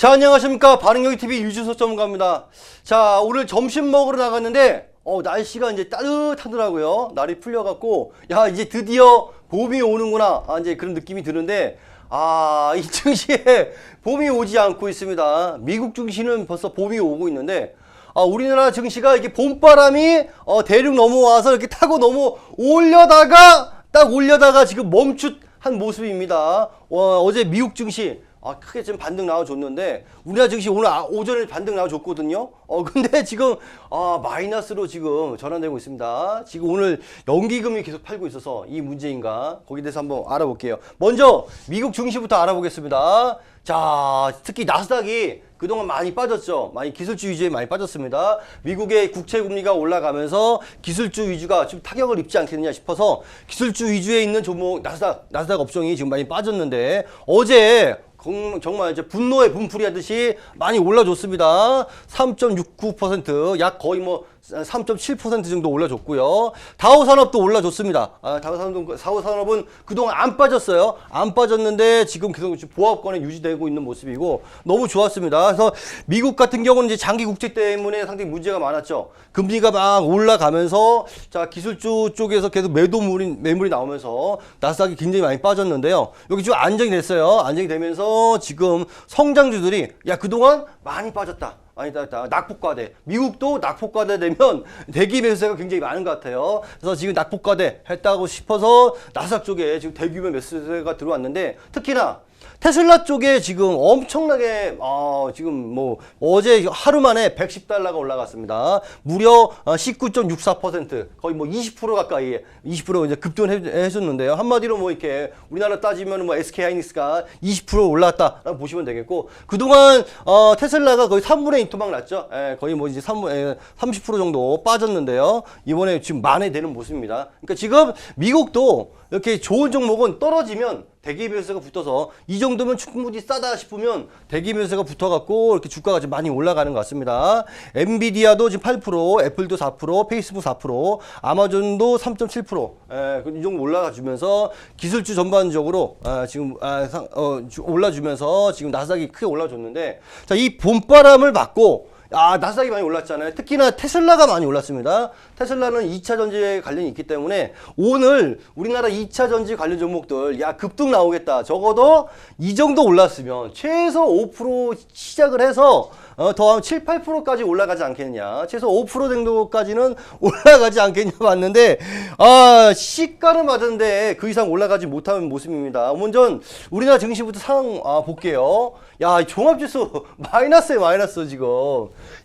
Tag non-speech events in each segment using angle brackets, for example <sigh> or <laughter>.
자, 안녕하십니까. 반응경TV 유주소 전문가입니다. 자, 오늘 점심 먹으러 나갔는데, 어, 날씨가 이제 따뜻하더라고요. 날이 풀려갖고, 야, 이제 드디어 봄이 오는구나. 아, 이제 그런 느낌이 드는데, 아, <laughs> 이 증시에 봄이 오지 않고 있습니다. 미국 증시는 벌써 봄이 오고 있는데, 아, 우리나라 증시가 이게 봄바람이 어, 대륙 넘어와서 이렇게 타고 넘어 올려다가 딱 올려다가 지금 멈칫한 모습입니다. 어, 어제 미국 증시 아, 크게 지금 반등 나와줬는데 우리나라 증시 오늘 아- 오전에 반등 나와줬거든요. 어 <laughs> 근데 지금 아 마이너스로 지금 전환되고 있습니다. 지금 오늘 연기금이 계속 팔고 있어서 이 문제인가 거기에 대해서 한번 알아볼게요. 먼저 미국 증시부터 알아보겠습니다. 자 특히 나스닥이 그동안 많이 빠졌죠. 많이 기술주 위주에 많이 빠졌습니다. 미국의 국채 금리가 올라가면서 기술주 위주가 좀 타격을 입지 않겠느냐 싶어서 기술주 위주에 있는 종목 나스닥 나스닥 업종이 지금 많이 빠졌는데 어제 정- 정말 이제 분노의 분풀이 하듯이 많이 올라줬습니다. 3.69%약 거의 뭐 3.7% 정도 올라줬고요. 다우 산업도 올라줬습니다. 아, 다우 산업도 다우 산업은 그동안 안 빠졌어요. 안 빠졌는데 지금 계속 지금 보합권에 유지되고 있는 모습이고 너무 좋았습니다. 그래서 미국 같은 경우는 이제 장기 국채 때문에 상당히 문제가 많았죠. 금리가 막 올라가면서 자 기술주 쪽에서 계속 매도물이 매물이 나오면서 나스닥이 굉장히 많이 빠졌는데요. 여기 좀 안정이 됐어요. 안정이 되면서 지금 성장주들이 야 그동안 많이 빠졌다. 아니다, 아니다. 낙폭과대. 미국도 낙폭과대 되면 대기 매수세가 굉장히 많은 것 같아요. 그래서 지금 낙폭과대 했다고 싶어서 나스닥 쪽에 지금 대규모 매수세가 들어왔는데 특히나 테슬라 쪽에 지금 엄청나게 어, 지금 뭐 어제 하루 만에 110달러가 올라갔습니다. 무려 어, 19.64% 거의 뭐 20% 가까이 20% 이제 급등을 해- 해줬는데요. 한마디로 뭐 이렇게 우리나라 따지면 뭐 SK 하이닉스가 20% 올랐다라고 보시면 되겠고 그동안 어, 테슬라가 거의 3분의 2 토막 났죠. 예, 거의 뭐 이제 3, 에, 30% 정도 빠졌는데요. 이번에 지금 만회되는 모습입니다. 그러니까 지금 미국도 이렇게 좋은 종목은 떨어지면 대기 매수세가 붙어서 이 정도면 충분히 싸다 싶으면 대기 매수세가 붙어갖고 이렇게 주가가 좀 많이 올라가는 것 같습니다. 엔비디아도 지금 8%, 애플도 4%, 페이스북 4%, 아마존도 3.7%, 예, 이 정도 올라가주면서 기술주 전반적으로 아, 지금 아, 상, 어, 주- 올라주면서 지금 나스닥이 크게 올라줬는데 자, 이 봄바람을 맞고 아, 나스닥이 많이 올랐잖아요. 특히나 테슬라가 많이 올랐습니다. 테슬라는 2차 전지에 관련이 있기 때문에 오늘 우리나라 2차 전지 관련 종목들 야, 급등 나오겠다. 적어도 이 정도 올랐으면 최소 5% 시작을 해서 어, 더하면 7, 8%까지 올라가지 않겠냐. 최소 5% 정도까지는 <laughs> 올라가지 않겠냐 봤는데, 아, 시가를 맞은데 그 이상 올라가지 못하는 모습입니다. 먼저 우리나라 증시부터 상황 아, 볼게요. 야, 이 종합지수 <laughs> 마이너스에 마이너스 지금.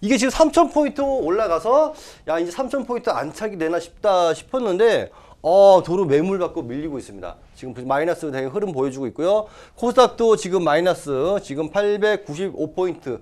이게 지금 3,000포인트 올라가서, 야, 이제 3,000포인트 안착이 되나 싶다 싶었는데, 어, 도로 매물 받고 밀리고 있습니다. 지금 마이너스 되게 흐름 보여주고 있고요. 코스닥도 지금 마이너스 지금 895포인트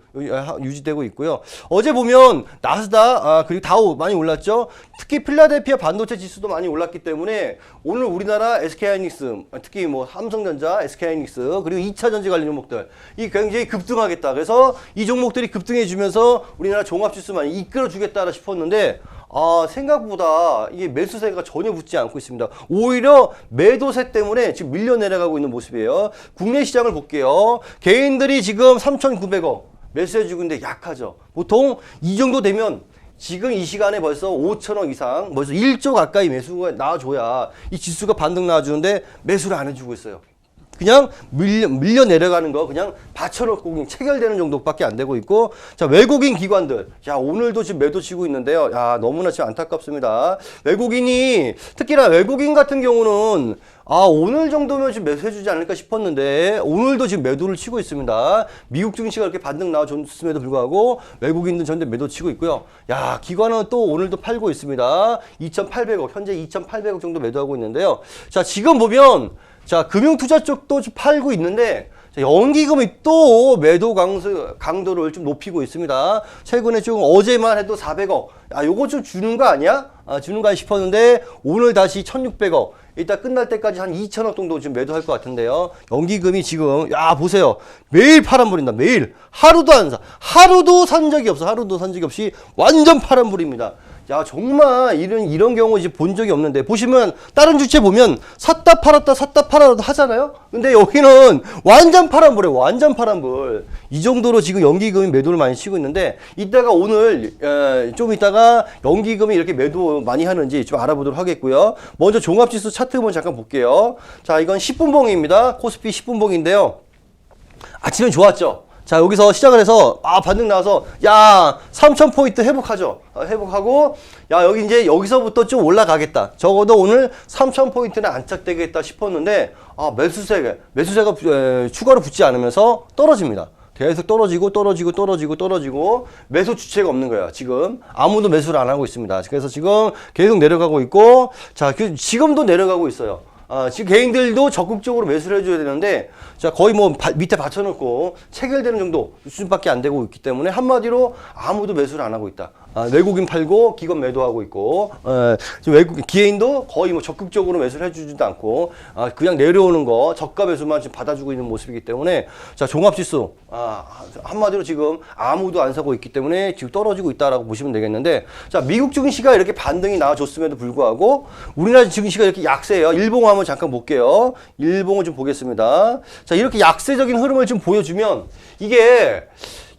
유지되고 있고요. 어제 보면 나스닥 아, 그리고 다우 많이 올랐죠. 특히 필라델피아 반도체 지수도 많이 올랐기 때문에 오늘 우리나라 SK하이닉스 특히 뭐 삼성전자, SK하이닉스 그리고 2차 전지 관련 종목들 이 굉장히 급등하겠다. 그래서 이 종목들이 급등해 주면서 우리나라 종합 지수 많이 이끌어 주겠다 싶었는데 아, 생각보다 이게 매수세가 전혀 붙지 않고 있습니다. 오히려 매도세 때문에 지금 밀려 내려가고 있는 모습이에요. 국내 시장을 볼게요. 개인들이 지금 3,900억 매수해 주고 있는데 약하죠. 보통 이 정도 되면 지금 이 시간에 벌써 5천억 이상, 벌써 1조 가까이 매수가 나와줘야 이 지수가 반등 나와주는데 매수를 안 해주고 있어요. 그냥 밀려, 밀려 내려가는 거 그냥 받쳐놓고 그냥 체결되는 정도밖에 안 되고 있고 자 외국인 기관들. 야 오늘도 지금 매도 치고 있는데요. 야 너무나 지금 안타깝습니다. 외국인이 특히나 외국인 같은 경우는 아 오늘 정도면 지금 매수해주지 않을까 싶었는데 오늘도 지금 매도를 치고 있습니다. 미국 증시가 이렇게 반등 나와줬음에도 불구하고 외국인들 전대 매도 치고 있고요. 야 기관은 또 오늘도 팔고 있습니다. 2,800억 현재 2,800억 정도 매도하고 있는데요. 자 지금 보면 자, 금융투자 쪽도 좀 팔고 있는데, 자, 연기금이 또 매도 강수, 강도를 좀 높이고 있습니다. 최근에 좀 어제만 해도 400억. 아, 요거 좀 주는 거 아니야? 아, 주는 거 싶었는데, 오늘 다시 1600억. 이따 끝날 때까지 한 2천억 정도 지금 매도할 것 같은데요. 연기금이 지금, 야, 보세요. 매일 파란불입니다. 매일. 하루도 안 사. 하루도 산 적이 없어. 하루도 산 적이 없이 완전 파란불입니다. 야 정말 이런 이런 경우 이제 본 적이 없는데 보시면 다른 주체 보면 샀다 팔았다 샀다 팔았다 하잖아요. 근데 여기는 완전 파란불에 완전 파란불. 이 정도로 지금 연기금이 매도를 많이 치고 있는데 이따가 오늘 에, 좀 이따가 연기금이 이렇게 매도 많이 하는지 좀 알아보도록 하겠고요. 먼저 종합지수 차트 한번 잠깐 볼게요. 자 이건 10분봉입니다. 코스피 10분봉인데요. 아침에 좋았죠. 자 여기서 시작을 해서 아 반등 나와서 야 3천 포인트 회복하죠. 어, 회복하고 야 여기 이제 여기서부터 좀 올라가겠다. 적어도 오늘 3천 포인트는 안착되겠다 싶었는데 아 매수세가 매수세가 에, 추가로 붙지 않으면서 떨어집니다. 계속 떨어지고 떨어지고 떨어지고 떨어지고 매수 주체가 없는 거예요. 지금 아무도 매수를 안 하고 있습니다. 그래서 지금 계속 내려가고 있고 자 그- 지금도 내려가고 있어요. 아, 지금 개인들도 적극적으로 매수를 해줘야 되는데, 자, 거의 뭐 바- 밑에 받쳐놓고 체결되는 정도 수준밖에 안 되고 있기 때문에 한마디로 아무도 매수를 안 하고 있다. 아, 외국인 팔고 기관 매도하고 있고, 에, 지금 외국 기회인도 거의 뭐 적극적으로 매수를 해주지도 않고, 아, 그냥 내려오는 거 저가 매수만 지금 받아주고 있는 모습이기 때문에, 자, 종합지수, 아, 한마디로 지금 아무도 안 사고 있기 때문에 지금 떨어지고 있다라고 보시면 되겠는데, 자, 미국 증시가 이렇게 반등이 나와줬음에도 불구하고, 우리나라 증시가 이렇게 약세예요. 일봉 한번 잠깐 볼게요. 일봉을 좀 보겠습니다. 자, 이렇게 약세적인 흐름을 좀 보여주면, 이게,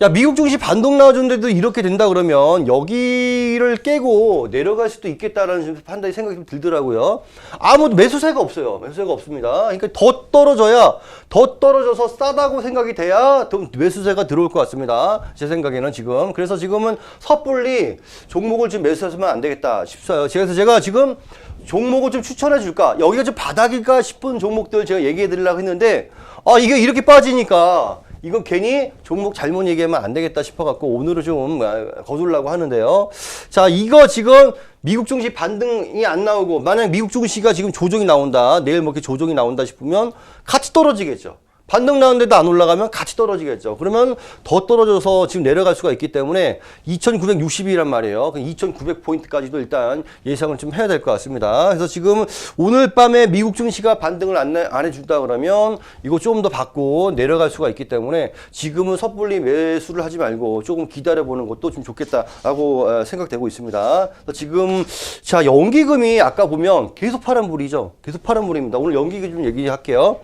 야, 미국 증시 반동 나와줬는데도 이렇게 된다 그러면 여기를 깨고 내려갈 수도 있겠다라는 좀 판단이 생각이 좀 들더라고요. 아무도 매수세가 없어요. 매수세가 없습니다. 그러니까 더 떨어져야 더 떨어져서 싸다고 생각이 돼야 더 매수세가 들어올 것 같습니다. 제 생각에는 지금. 그래서 지금은 섣불리 종목을 좀 매수하시면 안 되겠다 싶어요. 그래서 제가 지금 종목을 좀 추천해 줄까? 여기가 좀 바닥일까 싶은 종목들 제가 얘기해 드리려고 했는데 아, 이게 이렇게 빠지니까 이건 괜히 종목 잘못 얘기하면 안 되겠다 싶어갖고 오늘은 좀 아, 거둘라고 하는데요. 자, 이거 지금 미국 증시 반등이 안 나오고 만약 미국 증시가 지금 조정이 나온다, 내일 뭐 이렇게 조정이 나온다 싶으면 같이 떨어지겠죠. 반등 나오는데도 안 올라가면 같이 떨어지겠죠. 그러면 더 떨어져서 지금 내려갈 수가 있기 때문에 2,960이란 말이에요. 2,900포인트까지도 일단 예상을 좀 해야 될 것 같습니다. 그래서 지금 오늘 밤에 미국 증시가 반등을 안, 내- 안 해준다 그러면 이거 조금 더 받고 내려갈 수가 있기 때문에 지금은 섣불리 매수를 하지 말고 조금 기다려보는 것도 좀 좋겠다라고 어, 생각되고 있습니다. 지금 자 연기금이 아까 보면 계속 파란불이죠. 계속 파란불입니다. 오늘 연기금 좀 얘기할게요.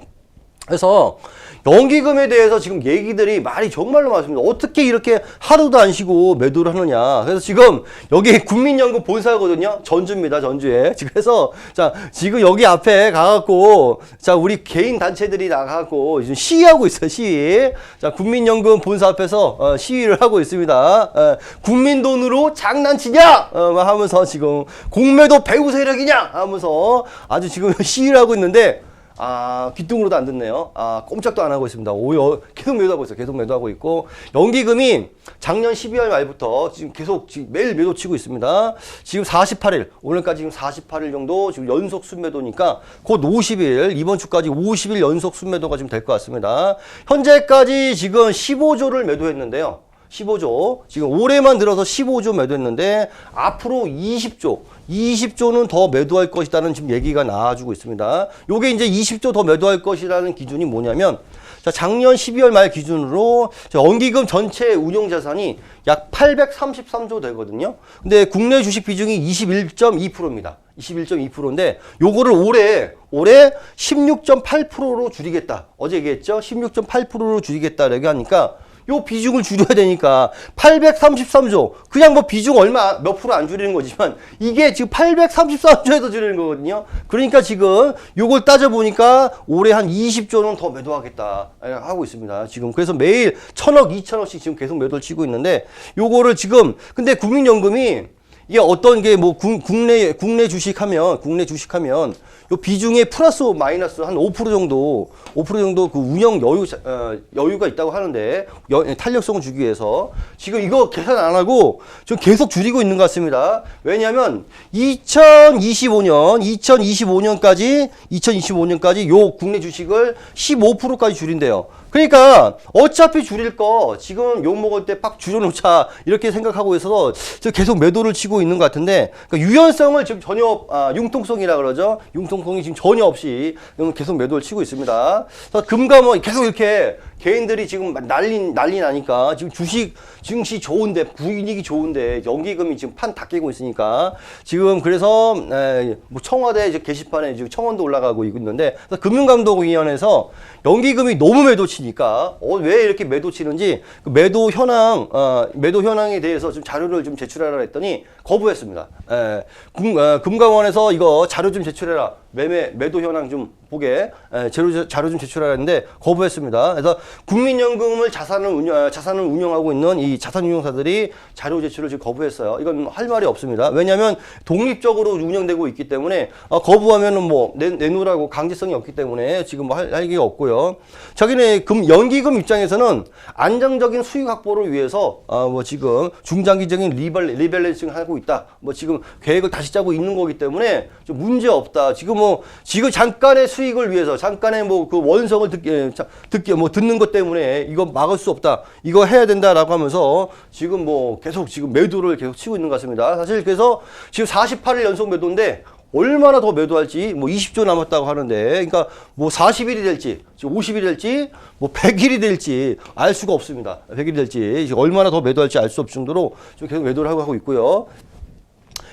그래서 연기금에 대해서 지금 얘기들이 말이 정말로 많습니다. 어떻게 이렇게 하루도 안 쉬고 매도를 하느냐. 그래서 지금 여기 국민연금 본사거든요. 전주입니다. 전주에. 그래서 자 지금 여기 앞에 가갖고 자 우리 개인 단체들이 나가갖고 지금 시위하고 있어요. 시위. 자 국민연금 본사 앞에서 어, 시위를 하고 있습니다. 어, 국민 돈으로 장난치냐? 어, 막 하면서 지금 공매도 배후 세력이냐? 하면서 아주 지금 <laughs> 시위를 하고 있는데. 아, 귀뚱으로도 안 듣네요. 아, 꼼짝도 안 하고 있습니다. 오히려 계속 매도하고 있어요. 계속 매도하고 있고. 연기금이 작년 12월 말부터 지금 계속 지금 매일 매도 치고 있습니다. 지금 48일, 오늘까지 지금 48일 정도 지금 연속 순매도니까 곧 50일, 이번 주까지 50일 연속 순매도가 지금 될 것 같습니다. 현재까지 지금 15조를 매도했는데요. 15조. 지금 올해만 들어서 15조 매도했는데 앞으로 20조. 20조는 더 매도할 것이라는 지금 얘기가 나와주고 있습니다. 요게 이제 20조 더 매도할 것이라는 기준이 뭐냐면 자, 작년 12월 말 기준으로 자, 연기금 전체 운용 자산이 약 833조 되거든요. 근데 국내 주식 비중이 21.2%입니다. 21.2%인데 요거를 올해 올해 16.8%로 줄이겠다. 어제 얘기했죠? 16.8%로 줄이겠다. 이렇게 하니까 요 비중을 줄여야 되니까 833조 그냥 뭐 비중 얼마 몇 프로 안 줄이는 거지만 이게 지금 833조에서 줄이는 거거든요. 그러니까 지금 요걸 따져 보니까 올해 한 20조는 더 매도하겠다 예, 하고 있습니다. 지금 그래서 매일 천억, 이천억씩 지금 계속 매도를 치고 있는데 요거를 지금 근데 국민연금이 이게 어떤 게 뭐 국내 국내 주식하면 국내 주식하면 요 비중에 플러스 마이너스 한 5% 정도 5% 정도 그 운영 여유 어, 여유가 있다고 하는데 여, 탄력성을 주기 위해서 지금 이거 계산 안 하고 좀 계속 줄이고 있는 것 같습니다. 왜냐하면 2025년 2025년까지 2025년까지 요 국내 주식을 15%까지 줄인대요. 그러니까 어차피 줄일 거 지금 욕 먹을 때 팍 줄여놓자 이렇게 생각하고 있어서 지금 계속 매도를 치고 있는 것 같은데 그러니까 유연성을 지금 전혀 아, 융통성이라 그러죠 융통성이 지금 전혀 없이 계속 매도를 치고 있습니다. 그래서 금감원 계속 이렇게 개인들이 지금 난리 난리 나니까 지금 주식 증시 좋은데 분위기 좋은데 연기금이 지금 판 다 깨고 있으니까 지금 그래서 에, 뭐 청와대 이제 게시판에 지금 청원도 올라가고 있는데 금융감독위원회에서 연기금이 너무 매도 치니까 어, 왜 이렇게 매도 치는지 그 매도 현황 어, 매도 현황에 대해서 좀 자료를 좀 제출하라 했더니 거부했습니다. 에, 금, 어, 금감원에서 이거 자료 좀 제출해라. 매매 매도 현황 좀 보게 에, 자료, 자료 좀 제출하라 했는데 거부했습니다. 그래서 국민연금을 자산을 운영 아, 자산을 운영하고 있는 이 자산운용사들이 자료 제출을 지금 거부했어요. 이건 할 말이 없습니다. 왜냐하면 독립적으로 운영되고 있기 때문에 어, 거부하면은 뭐 내, 내놓으라고 강제성이 없기 때문에 지금 뭐 할, 할 얘기가 없고요. 자기네 금 연기금 입장에서는 안정적인 수익 확보를 위해서 어, 뭐 지금 중장기적인 리밸 리밸런싱 하고 있다. 뭐 지금 계획을 다시 짜고 있는 거기 때문에 좀 문제 없다. 지금 뭐 지금 잠깐의 수익을 위해서 잠깐의 뭐 그 원성을 듣게 자- 듣게 뭐 듣는 것 때문에 이거 막을 수 없다. 이거 해야 된다라고 하면서 지금 뭐 계속 지금 매도를 계속 치고 있는 것 같습니다. 사실 그래서 지금 48일 연속 매도인데 얼마나 더 매도할지 뭐 20조 남았다고 하는데 그러니까 뭐 40일이 될지 지금 50일이 될지 뭐 100일이 될지 알 수가 없습니다. 100일이 될지 얼마나 더 매도할지 알 수 없을 정도로 지금 계속 매도를 하고 있고요.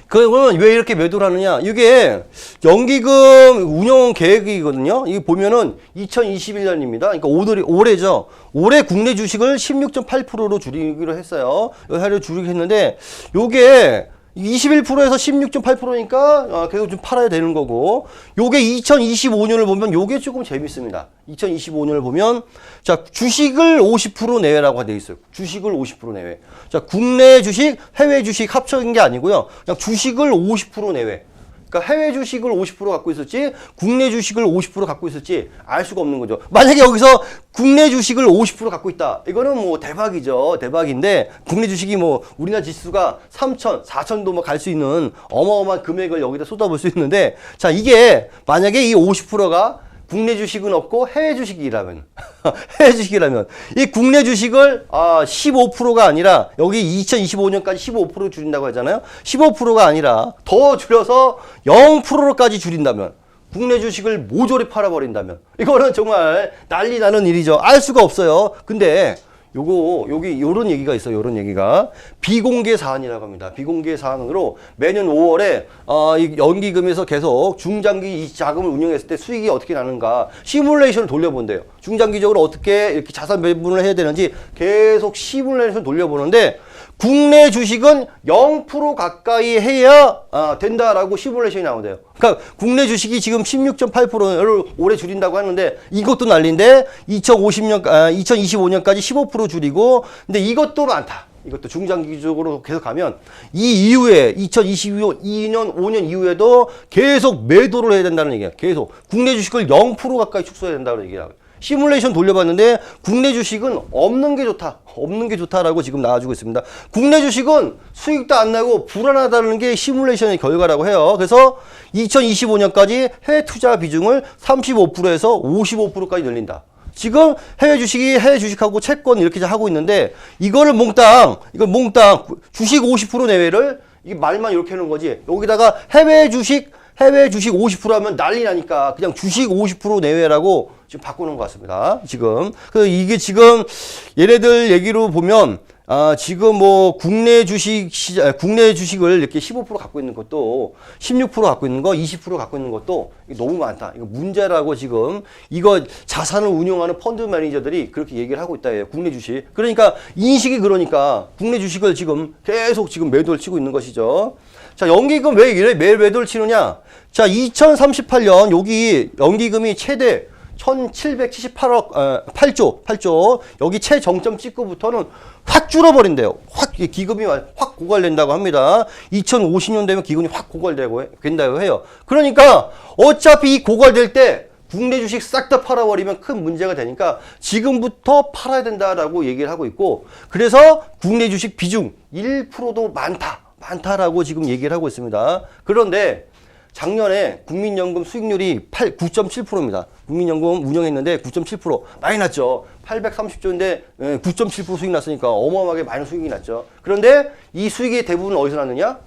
그러면 왜 이렇게 매도를 하느냐? 이게 연기금 운영 계획이거든요. 이게 보면은 2021년입니다. 그러니까 올해, 올해죠. 올해 국내 주식을 16.8%로 줄이기로 했어요. 하려 줄이기로 했는데, 요게 21%에서 16.8%니까 어, 계속 좀 팔아야 되는 거고 요게 2025년을 보면 요게 조금 재밌습니다. 2025년을 보면 자 주식을 50% 내외라고 돼 있어요. 주식을 50% 내외. 자 국내 주식, 해외 주식 합쳐진 게 아니고요. 그냥 주식을 50% 내외. 그러니까 해외 주식을 50% 갖고 있을지 국내 주식을 50% 갖고 있을지 알 수가 없는 거죠. 만약에 여기서 국내 주식을 50% 갖고 있다. 이거는 뭐 대박이죠. 대박인데 국내 주식이 뭐 우리나라 지수가 3천, 4천도 뭐 갈 수 있는 어마어마한 금액을 여기다 쏟아볼 수 있는데 자, 이게 만약에 이 50%가 국내 주식은 없고 해외 주식이라면 <laughs> 해외 주식이라면 이 국내 주식을 아 15%가 아니라 여기 2025년까지 15% 줄인다고 하잖아요. 15%가 아니라 더 줄여서 0%까지 줄인다면 국내 주식을 모조리 팔아버린다면 이거는 정말 난리 나는 일이죠. 알 수가 없어요. 근데 요거 여기 요런 얘기가 있어요. 요런 얘기가 비공개 사안이라고 합니다. 비공개 사안으로 매년 5월에 어, 이 연기금에서 계속 중장기 이 자금을 운영했을 때 수익이 어떻게 나는가 시뮬레이션을 돌려본대요. 중장기적으로 어떻게 이렇게 자산 배분을 해야 되는지 계속 시뮬레이션 돌려보는데 국내 주식은 0% 가까이 해야 아, 된다라고 시뮬레이션이 나오대요. 그러니까 국내 주식이 지금 16.8%를 올해 줄인다고 하는데 이것도 난리인데 2050년 아, 2025년까지 15% 줄이고 근데 이것도 많다. 이것도 중장기적으로 계속 가면 이 이후에 2022년 5년 이후에도 계속 매도를 해야 된다는 얘기야. 계속 국내 주식을 0% 가까이 축소해야 된다는 얘기야. 시뮬레이션 돌려봤는데 국내 주식은 없는 게 좋다. 없는 게 좋다라고 지금 나와주고 있습니다. 국내 주식은 수익도 안 나고 불안하다는 게 시뮬레이션의 결과라고 해요. 그래서 2025년까지 해외 투자 비중을 35%에서 55%까지 늘린다. 지금 해외 주식이 해외 주식하고 채권 이렇게 하고 있는데 이거를 몽땅 이걸 몽땅 주식 50% 내외를 이 말만 이렇게 하는 거지 여기다가 해외 주식 해외 주식 50% 하면 난리 나니까 그냥 주식 50% 내외라고 지금 바꾸는 것 같습니다. 지금 그 이게 지금 얘네들 얘기로 보면 아, 지금 뭐 국내 주식 시장, 국내 주식을 이렇게 15% 갖고 있는 것도 16% 갖고 있는 거, 20% 갖고 있는 것도 너무 많다. 이거 문제라고 지금 이거 자산을 운용하는 펀드 매니저들이 그렇게 얘기를 하고 있다. 해요. 국내 주식. 그러니까 인식이 그러니까 국내 주식을 지금 계속 지금 매도를 치고 있는 것이죠. 자, 연기금 왜 이래 매일 매도를 치느냐? 자, 2038년 여기 연기금이 최대 1778억, 어, 8조, 8조. 여기 최정점 찍고부터는 확 줄어버린대요. 확, 이 기금이 확 고갈된다고 합니다. 2050년 되면 기금이 확 고갈되고, 해- 된다고 해요. 그러니까 어차피 이 고갈될 때 국내 주식 싹 다 팔아버리면 큰 문제가 되니까 지금부터 팔아야 된다라고 얘기를 하고 있고, 그래서 국내 주식 비중 1%도 많다. 많다라고 지금 얘기를 하고 있습니다. 그런데 작년에 국민연금 수익률이 8, 9.7%입니다. 국민연금 운영했는데 9.7% 많이 났죠. 830조인데 9.7% 수익 났으니까 어마어마하게 많은 수익이 났죠. 그런데 이 수익의 대부분 어디서 났느냐?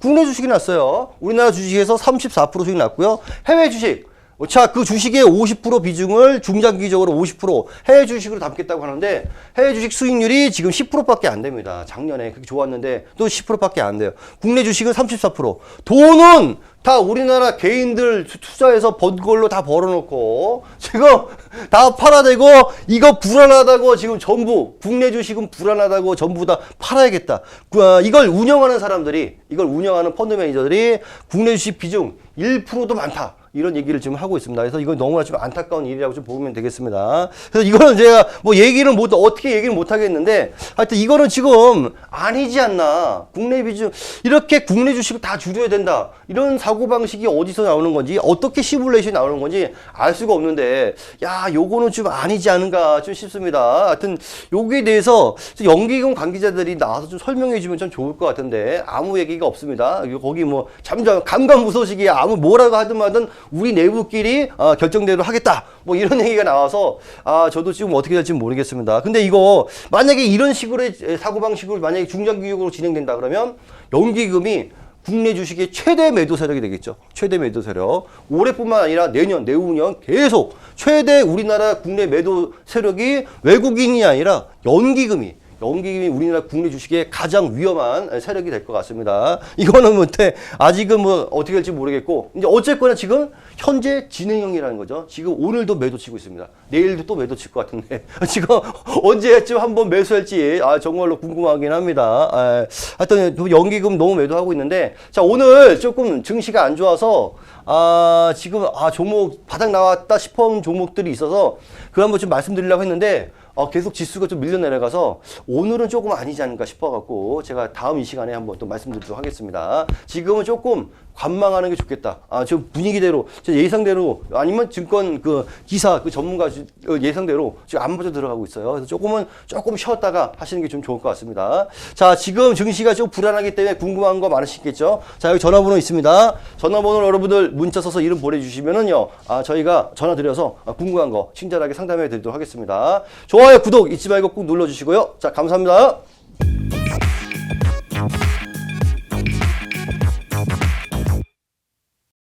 국내 주식이 났어요. 우리나라 주식에서 34% 수익 났고요. 해외 주식 자, 그 주식의 50% 비중을 중장기적으로 50% 해외 주식으로 담겠다고 하는데 해외 주식 수익률이 지금 10%밖에 안 됩니다. 작년에 그렇게 좋았는데 또 10%밖에 안 돼요. 국내 주식은 34%. 돈은 다 우리나라 개인들 투- 투자해서 번 걸로 다 벌어놓고 지금 <laughs> 다 팔아대고 이거 불안하다고 지금 전부 국내 주식은 불안하다고 전부 다 팔아야겠다. 그, 아, 이걸 운영하는 사람들이 이걸 운영하는 펀드 매니저들이 국내 주식 비중 1%도 많다. 이런 얘기를 지금 하고 있습니다. 그래서 이건 너무나 좀 안타까운 일이라고 좀 보면 되겠습니다. 그래서 이거는 제가 뭐 얘기를 못, 어떻게 얘기를 못 하겠는데 하여튼 이거는 지금 아니지 않나. 국내 비중, 이렇게 국내 주식을 다 줄여야 된다. 이런 사고방식이 어디서 나오는 건지, 어떻게 시뮬레이션이 나오는 건지 알 수가 없는데, 야, 요거는 좀 아니지 않은가 좀 싶습니다. 하여튼 여기에 대해서 연기금 관계자들이 나와서 좀 설명해 주면 좀 좋을 것 같은데, 아무 얘기가 없습니다. 거기 뭐, 잠잠, 감감무소식이 아무 뭐라고 하든 말든 우리 내부끼리 어, 결정대로 하겠다. 뭐 이런 얘기가 나와서 아 저도 지금 어떻게 될지 모르겠습니다. 근데 이거 만약에 이런 식으로 사고 방식으로 만약에 중장기적으로 진행된다 그러면 연기금이 국내 주식의 최대 매도 세력이 되겠죠. 최대 매도 세력. 올해뿐만 아니라 내년, 내후년 계속 최대 우리나라 국내 매도 세력이 외국인이 아니라 연기금이 연기금이 우리나라 국내 주식의 가장 위험한 세력이 될 것 같습니다. <laughs> 이거는 못해 아직은 뭐 어떻게 될지 모르겠고 이제 어쨌거나 지금 현재 진행형이라는 거죠. 지금 오늘도 매도 치고 있습니다. 내일도 또 매도 칠 것 같은데 <laughs> 지금 언제쯤 한번 매수할지 아 정말로 궁금하긴 합니다. 아, 하여튼 연기금 너무 매도하고 있는데 자 오늘 조금 증시가 안 좋아서 아 지금 아 종목 바닥 나왔다 싶은 종목들이 있어서 그 한번 좀 말씀드리려고 했는데 어, 계속 지수가 좀 밀려 내려가서 오늘은 조금 아니지 않을까 싶어갖고 제가 다음 이 시간에 한번 또 말씀드리도록 하겠습니다. 지금은 조금 관망하는 게 좋겠다. 아, 지금 분위기대로, 제 예상대로 아니면 증권 그 기사 그 전문가 주- 어, 예상대로 지금 안 빠져 들어가고 있어요. 그래서 조금은 조금 쉬었다가 하시는 게 좀 좋을 것 같습니다. 자, 지금 증시가 좀 불안하기 때문에 궁금한 거 많으시겠죠? 자, 여기 전화번호 있습니다. 전화번호 여러분들 문자 써서 이름 보내주시면은요, 아, 저희가 전화 드려서 아, 궁금한 거 친절하게 상담해 드리도록 하겠습니다. 좋아요, 구독 잊지 말고 꼭 눌러주시고요. 자, 감사합니다.